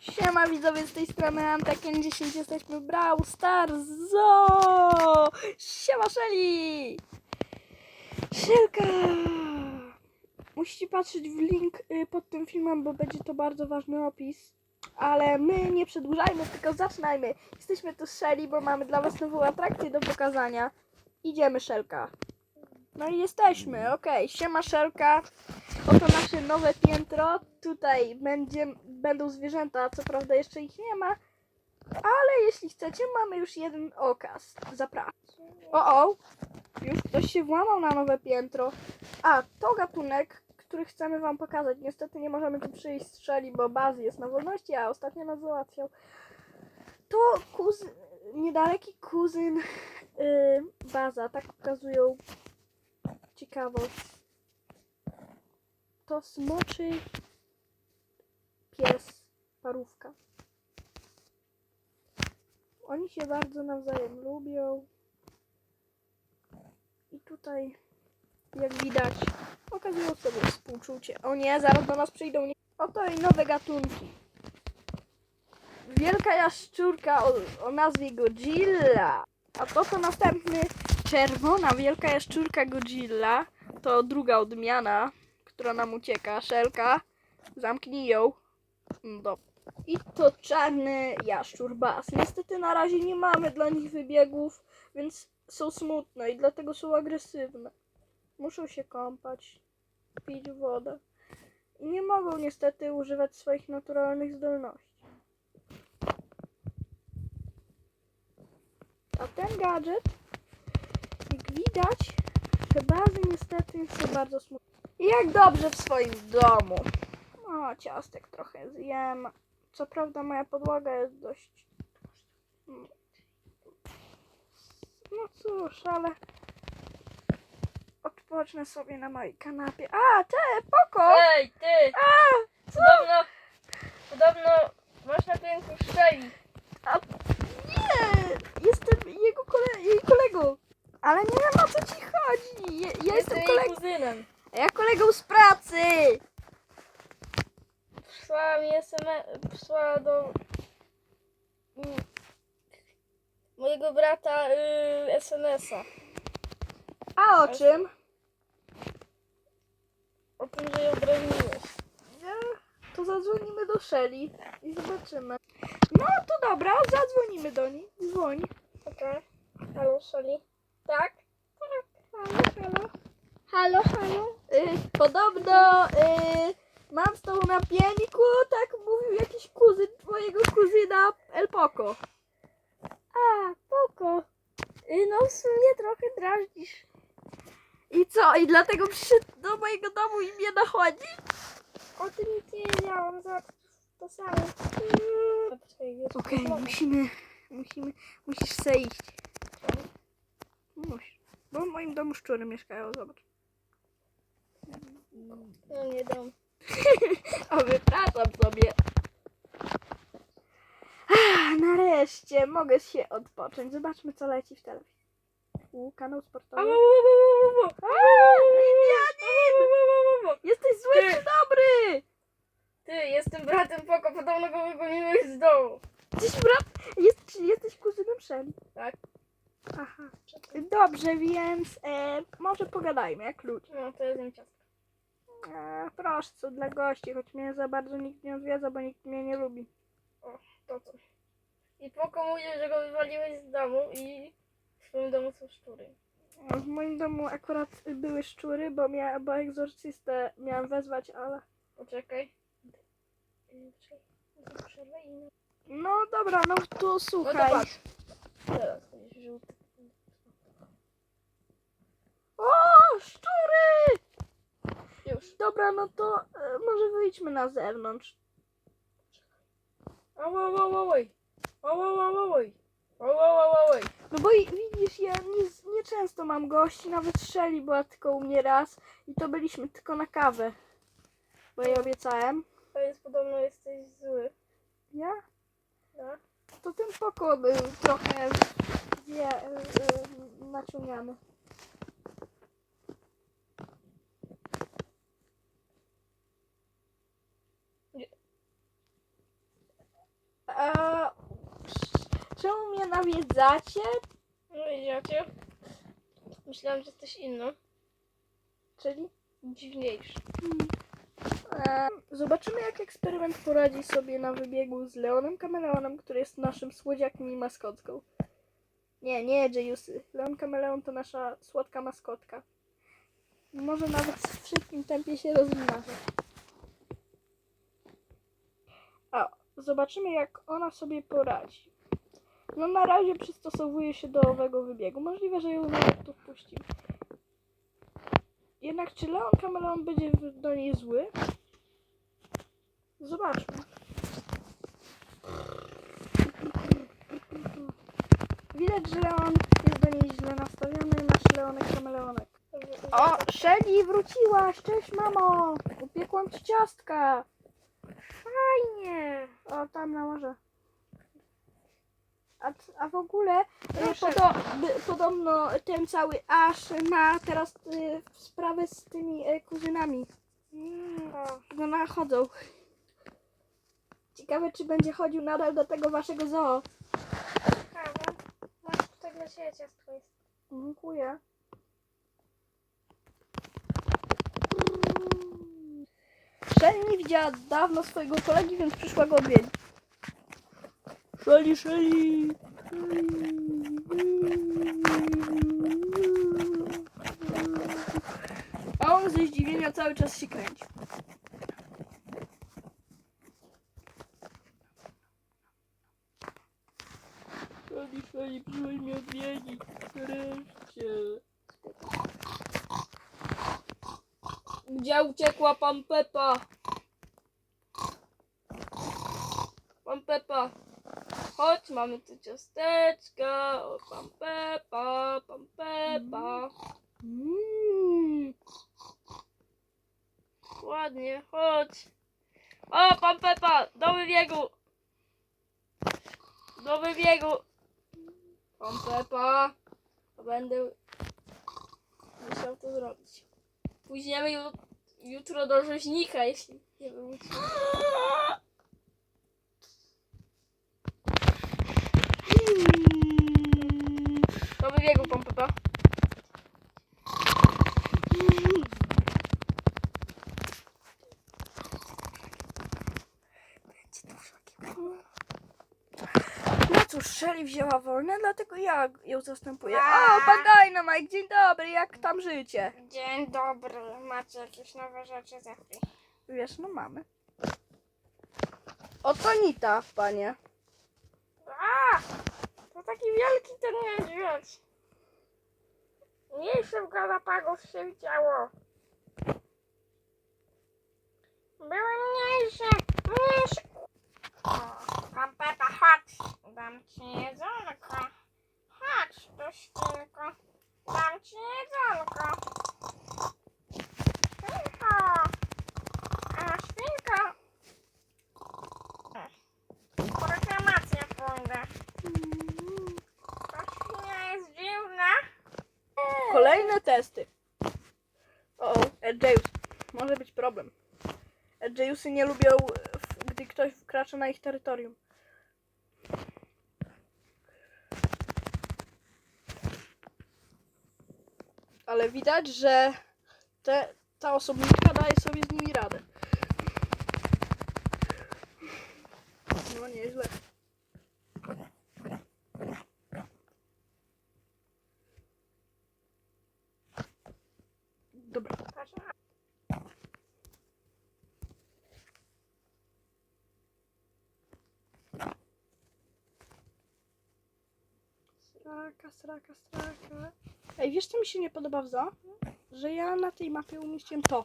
Siema widzowie z tej strony Antaken 10 jesteśmy Brawl Stars Zoo! Siema Shelly! Szelka! Musicie patrzeć w link y, pod tym filmem, bo będzie to bardzo ważny opis. Ale my nie przedłużajmy, tylko zaczynajmy. Jesteśmy tu z Shelly, bo mamy dla was nową atrakcję do pokazania. Idziemy Szelka. No i jesteśmy, okej. Siema Szelka. Oto nasze nowe piętro. Tutaj będzie, będą zwierzęta, co prawda jeszcze ich nie ma, ale jeśli chcecie, mamy już jeden okaz. Zapraszam. O, o, już ktoś się włamał na nowe piętro. A, to gatunek, który chcemy wam pokazać. Niestety nie możemy tu przyjść strzeli, bo bazy jest na wolności, a ostatnio nas załatwiał. To kuzyn, niedaleki kuzyn yy, baza, tak pokazują ciekawość to smoczy pies parówka. Oni się bardzo nawzajem lubią. I tutaj, jak widać, okazują sobie współczucie. O nie, zaraz do nas przyjdą. Oto i nowe gatunki. Wielka jaszczurka o, o nazwie Godzilla. A to to następny czerwona wielka jaszczurka Godzilla. To druga odmiana która nam ucieka. Szelka, zamknij ją. No. I to czarny jaszczur bas. Niestety na razie nie mamy dla nich wybiegów, więc są smutne i dlatego są agresywne. Muszą się kąpać, pić wodę. I nie mogą niestety używać swoich naturalnych zdolności. A ten gadżet, widać, te bazy niestety są bardzo smutne. I Jak dobrze w swoim domu. O, ciastek trochę zjem. Co prawda moja podłoga jest dość... No cóż, ale... Odpocznę sobie na mojej kanapie. A, te, poko! Ej, ty! A, Podobno, podobno masz na rynku szczeli. a, nie! Jestem jego kole jej kolegą. Ale nie wiem o co ci chodzi. Ja, ja jestem jej kolegą. kuzynem. Ja kolegą z pracy. Przysłała mi SMS, przysłała do mm, mojego brata y, SMS-a. A o czym? O tym, że ją broniłeś. Nie, to zadzwonimy do Shelly i zobaczymy. No to dobra, zadzwonimy do niej. Dzwoń. Okej. Halo, Szali. Tak? Halo, halo. Halo, halo. Y, podobno y, mam z tobą na pieniku, tak mówił jakiś kuzyn twojego kuzyna El Poco. A, poko. Y, no w sumie trochę drażnisz. I co? I dlatego przyszedł do mojego domu i mnie nachodzi? O tym nic nie wiedziałam, za to samo. Okej, musimy, musimy, musisz se Musisz. Bo w moim domu szczury mieszkają, zobacz. No nie dam. O, wypraszam sobie. Ah, nareszcie mogę się odpocząć. Zobaczmy, co leci w telewizji. U, kanał sportowy. Indianin! Jesteś zły Ty. czy dobry? Ty, jestem bratem Poko, podobno go wygoniłeś z domu. Jesteś brat? Jest, czy jesteś kuzynem Shelly? Tak. Aha. Dobrze, więc e, może pogadajmy jak ludzie. No, to jest ciastko. E, proszę, co dla gości, choć mnie za bardzo nikt nie odwiedza, bo nikt mnie nie lubi. To co? I Poko mówi, że go wywaliłeś z domu i w swoim domu są szczury. W moim domu akurat były szczury, bo, mia, bo egzorcystę miałam wezwać, ale... Poczekaj. Poczekaj. No dobra, no to No to słuchaj. patrz. Teraz żółty. O, szczury! Już. Dobra, no to e, może wyjdźmy na zewnątrz. Oj, oj, oj, oj. Oj, oj, oj, oj. Oj, oj, oj, oj. No bo i, widzisz, ja nie, nie często mam gości, nawet Shelly była tylko u mnie raz i to byliśmy tylko na kawę. Bo jej obiecałem. To jest podobno jesteś zły. Ja? No. To ten poko był trochę wie, e, e, naciągany. A czemu mnie nawiedzacie? No widzicie? Myślałam, że jesteś inną. Czyli? Dziwniejszy. E, zobaczymy, jak eksperyment poradzi sobie na wybiegu z Leonem Kameleonem, który jest naszym słodziakiem i maskotką. Nie, nie, Jejusy. Leon Kameleon to nasza słodka maskotka. Może nawet w szybkim tempie się rozmnażać. A, zobaczymy, jak ona sobie poradzi. No na razie przystosowuje się do owego wybiegu. Możliwe, że ją nawet tu wpuścimy. Jednak czy Leon Kameleon będzie do niej zły? Zobaczmy. Widać, że Leon jest do niej źle nastawiony. Nasz Leonek Kameleonek. O, Shelly wróciłaś! Cześć mamo! Upiekłam ci ciastka! Fajnie! O, tam na morze. A, a w ogóle Proszę. podo, podobno ten cały Ash ma teraz y, sprawę z tymi y, kuzynami. O, Go nachodzą. Ciekawe, czy będzie chodził nadal do tego waszego zoo. ciekawe. Masz tutaj dla siebie ciastko jest. Dziękuję. Shelly nie widziała dawno swojego kolegi, więc przyszła go odwiedzić. Shelly, Shelly. A on ze zdziwienia cały czas się kręci. Shelly, Shelly, przyszłaś mnie odwiedzić. Wreszcie. Gdzie uciekła pan Pepa? Pan Pepa. Chodź, mamy tu ciasteczka. O, pan Pepa, pan Pepa. Mm. Ładnie, chodź. O, pan Pepa, do wybiegu. Do wybiegu. Pan Pepa. Będę musiał to zrobić. Pójdziemy ju- jutro do rzeźnika, jeśli nie wróci. Do wybiegu, pan Pepa. No cóż, Shelly wzięła wolne, dlatego ja ją zastępuję. O, pan Dynamite, dzień dobry, jak tam życie? Dzień dobry. Macie jakieś nowe rzeczy za chwilę? Wiesz, no mamy. Oto Nita, panie. A! To taki wielki ten niedźwiedź. Mniejszy w Galapagos się widziało. Były mniejsze, mniejsze. O, Pan Pepa, chodź. Dam ci jedzonko. Chodź tu, świnko. Dam ci jedzonko. Świnko. A, świnko. Po reklamację pójdę. Ta świnia jest dziwna. Kolejne testy. O, Edgeus. Może być problem. Edgeusy nie lubią, gdy ktoś wkracza na ich terytorium. Ale widać, że te, ta osobniczka daje sobie z nimi radę. No nieźle. Dobra. Straka, straka, straka. Ej, wiesz co mi się nie podoba w zoo? Że ja na tej mapie umieściłem to.